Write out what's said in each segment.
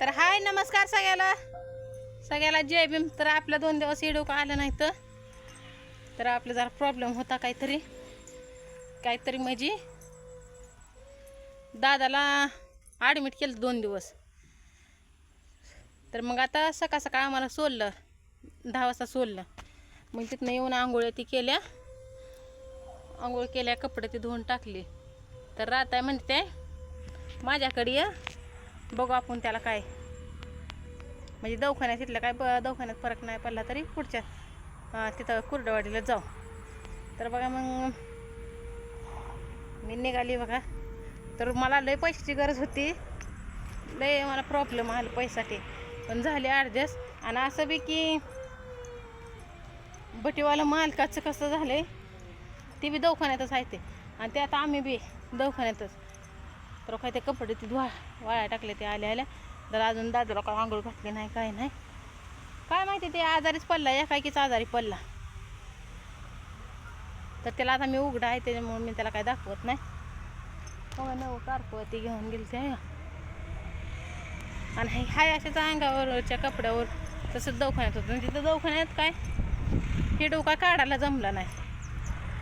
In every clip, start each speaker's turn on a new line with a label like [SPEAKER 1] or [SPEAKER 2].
[SPEAKER 1] तर हाय नमस्कार सगळ्याला. सगळ्याला जय भीम. तर आपल्या दोन दिवस येडो का आलं नाही तर? तर आपलं जरा प्रॉब्लेम होता काहीतरी. काहीतरी म्हणजे दादाला ॲडमिट केलं दोन दिवस. तर मग आता सकाळ सकाळ आम्हाला सोडलं. दहा वाजता सोडलं. मग तिथनं येऊन आंघोळ्या ती केल्या. आंघोळ केल्या कपडे ती धुवून टाकली. तर राहताय म्हणते माझ्याकडे बघू आपण त्याला काय. म्हणजे दवाखान्यात तिथलं काय ब दवाखान्यात फरक नाही पडला तरी पुढच्या तिथं कुर्डवाडीला जाऊ. तर बघा मग मी निघाली बघा. तर मला लय पैशाची गरज होती. लय मला प्रॉब्लेम आला पैशासाठी. पण झाले ॲडजस्ट आणि असं बी की बटीवाला मालकाचं कसं झालं आहे ते बी दवाखान्यातच आहे ते. आणि ते आता आम्ही बी दवाखान्यातच. तर काय ते कपडे ते धुवा वाळ्या टाकले ते आल्या आल्या. तर अजून दादूला काय आंघोळ घातली नाही काय नाही. काय माहिती ते आजारीच पडला एकाकीच आजारी पडला. तर त्याला आता मी उघडा आहे त्याच्यामुळे मी त्याला काय दाखवत नाही. हो नव कारपती घेऊन गेली ते आणि हाय अशाच अंगावरच्या कपड्यावर तसंच दवाखान्यात होतं. आणि तिथं दवाखान्यात काय? हे डोका काढायला जमला नाही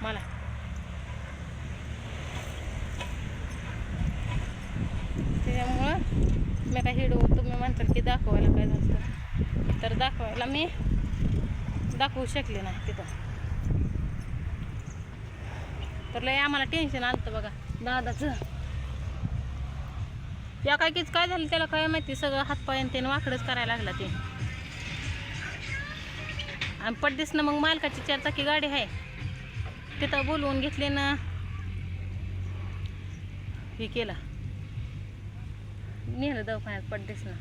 [SPEAKER 1] मला त्याच्यामुळं मी काय हिडो तुम्ही म्हणताल की दाखवायला काय झालं तर दाखवायला मी दाखवू शकले नाही तिथं. तर लय आम्हाला टेन्शन आलं बघा दादाचं. या काय कीच काय झालं त्याला काय माहिती सगळं हातपाय आणि त्यानं वाकडच करायला लागला ते. आणि पड्डीसनं मग मालकाची चारचाकी गाडी आहे. तिथं बोलवून घेतले ना. हे केला. नेलं दवाखान्यात पड्डीसनं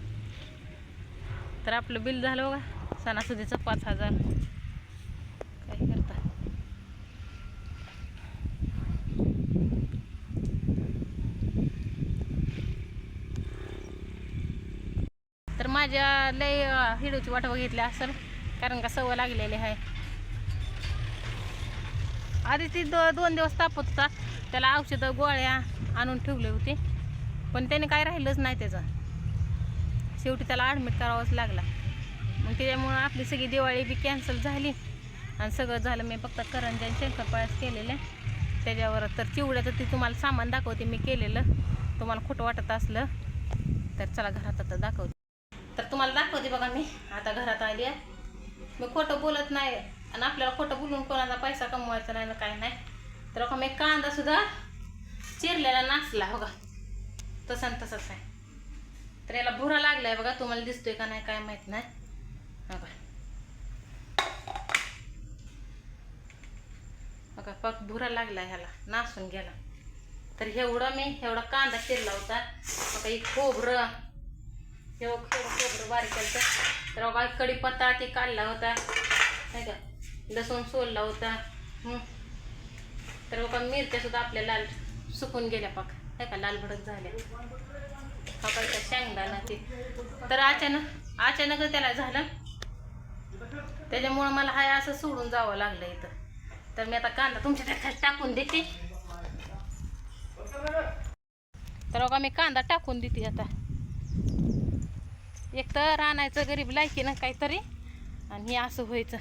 [SPEAKER 1] तर आपलं बिल झालं बघा सणासुदीचं पाच हजार. काय करता? तर माझ्या लय हिडूची वाट बघितली असेल कारण का सवय लागलेली आहे. आधी ती दो दोन दिवस तापत होता. त्याला औषधं गोळ्या आणून ठेवले होते. पण त्याने काय राहिलंच नाही त्याचं. शेवटी त्याला ॲडमिट करावंच लागला. मग त्याच्यामुळं आपली सगळी दिवाळी बी कॅन्सल झाली. आणि सगळं झालं मी फक्त करंजा शंकरपाळ्यास केलेलं त्याच्यावर तर चिवड्याचं ते तुम्हाला सामान दाखवते मी केलेलं. तुम्हाला खोटं वाटत असलं तर चला घरात आता दाखवते. तर तुम्हाला दाखवते बघा मी आता घरात आली आहे. मी खोटं बोलत नाही आणि आपल्याला खोटं बोलून कोणाचा पैसा कमवायचा नाही ना काय नाही. तर बघा मी कांदा सुद्धा चिरलेला नाचला बघा. तसं तसंच आहे. तर याला भुरा लागला आहे बघा तुम्हाला दिसतोय का नाही काय माहीत नाही. बघा. बघा पक भुरा लागला ह्याला नासून गेला. तर एवढं मी एवढा कांदा चिरला होता. बघा एक खोबरं. एवढं खोबरं खोबरं बारीक केलं तर बघा कढीपत्ता ते काढला होता. नाही का? लसूण सोलला होता. तर बघा मिरच्या सुद्धा आपल्याला सुकून गेल्या पाक नाही का लाल भडक झाल्या खापायच्या शेंगदाणा ते. तर अचानक अचानक त्याला झालं. त्याच्यामुळं मला हाय असं सोडून जावं लागलं इथं. तर मी आता कांदा तुमच्या त्यात टाकून देते. तर बघा मी कांदा टाकून देते आता. एक तर आणायचं गरीब लायकी ना काहीतरी आणि हे असं व्हायचं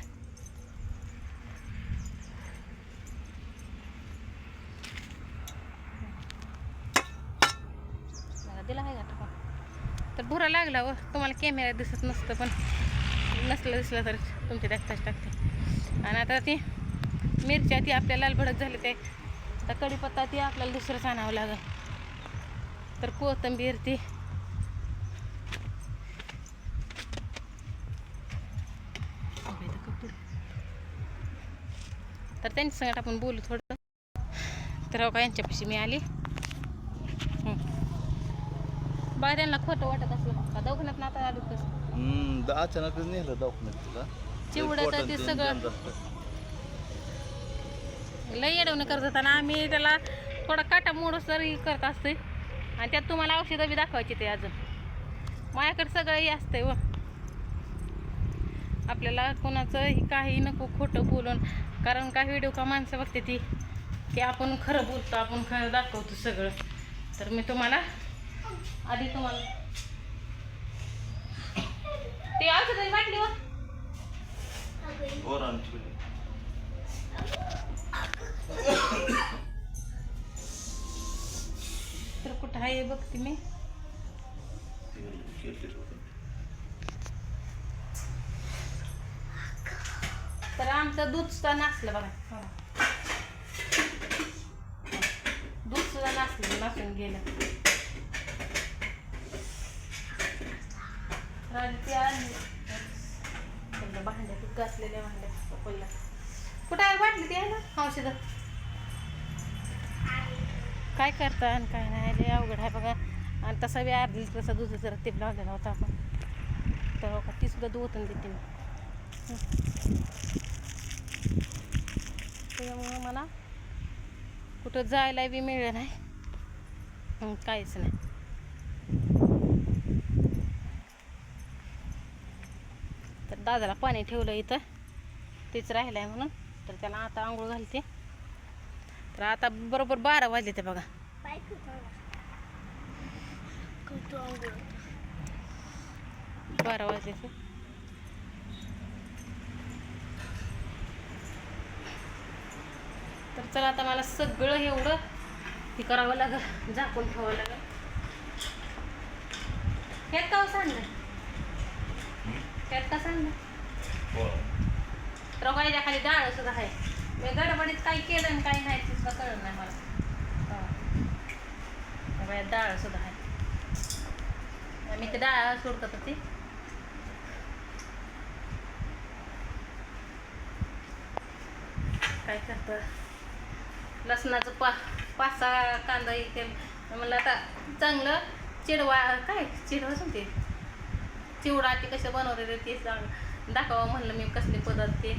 [SPEAKER 1] जरा दिला आहे का टाका तर भुरा लागला व. तुम्हाला कॅमेरा दिसत नसतं पण नसलं दिसलं तर तुमच्या टाकताच टाकते. आणि आता ती मिरच्या ती आपल्याला लाल भडक झाले ते. आता कढीपत्ता ती आपल्याला दुसरंच आणावं लागेल. तर कोथिंबीर ती. तर त्यांच्या संगत आपण बोलू थोडं. तर हो का यांच्यापाशी मी आली. हं. बघा त्यांना खोटं वाटत असलं का? दवाखान्यात ना आता आलो कसं?
[SPEAKER 2] हम्म, द- अचानकच नेलं दवाखान्यात तुला.
[SPEAKER 1] चिवड्याचं
[SPEAKER 2] पोटात
[SPEAKER 1] ते सगळं-. लई येडवणं करत होता ना आम्ही. त्याला थोडा काटा मोडूस तरी करत असते आणि त्यात तुम्हाला औषधं बी दाखवायची ते अजून. माझ्याकडे सगळं हे असतंय व आपल्याला कोणाचं हे काही नको खोटं बोलून. कारण काही व्हिडिओ का माणसं बघते ती की आपण खरं बोलतो आपण खरं दाखवतो सगळं. तर मी तुम्हाला आधी तुम्हाला ते औषधाची बाटली व? तर कुठं आहे बघते मी. तर आमचं दूध सुद्धा नाचलं बघा. दूध सुद्धा नाचलं नाचून गेलं. भांड्यात घासलेल्या भांड्यात पपईला कुठं आहे वाटली ती आहे ना औषध काय करता आणि काय नाही लय अवघड आहे बघा. आणि तसा बी अर्धा तसा दूध जरा टिप लावलेला होता आपण. तर हो का ती सुद्धा दूध देते मी त्याच्यामुळं मला कुठं जायला बी मिळलं नाही. काहीच नाही. दादाला पाणी ठेवलं इथं. तेच राहिलं आहे म्हणून. तर त्याला आता आंघोळ घालते. तर आता बरोबर बारा वाजले ते बघा बारा वाजले ते तर चला आता मला सगळं एवढं हे करावं लागेल झाकून ठेवावं लागेल. ह्यात का सांगलं ह्यात का तर व्हायच्या खाली डाळ सुद्धा आहे. मी गडबडीत काही केलं आणि काही नाही ते सुद्धा कळलं नाही मला. हो. डाळ सुद्धा आहे. मी ते डाळ होती. काय करतं? लसणाचं पा पाच सहा कांदा इथे. म्हणलं आता चांगलं चिडवा काय? चिडवा सांगते चिवडा ते कसं बनवते ते सांग. दाखवा म्हणलं मी कसले पदार्थ ते.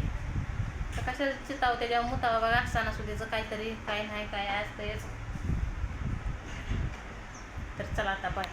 [SPEAKER 1] तर कशा चितावं त्याच्या मुतावा बघा असताना सुद्धा काहीतरी काय नाही काय असतं तर चला आता बाय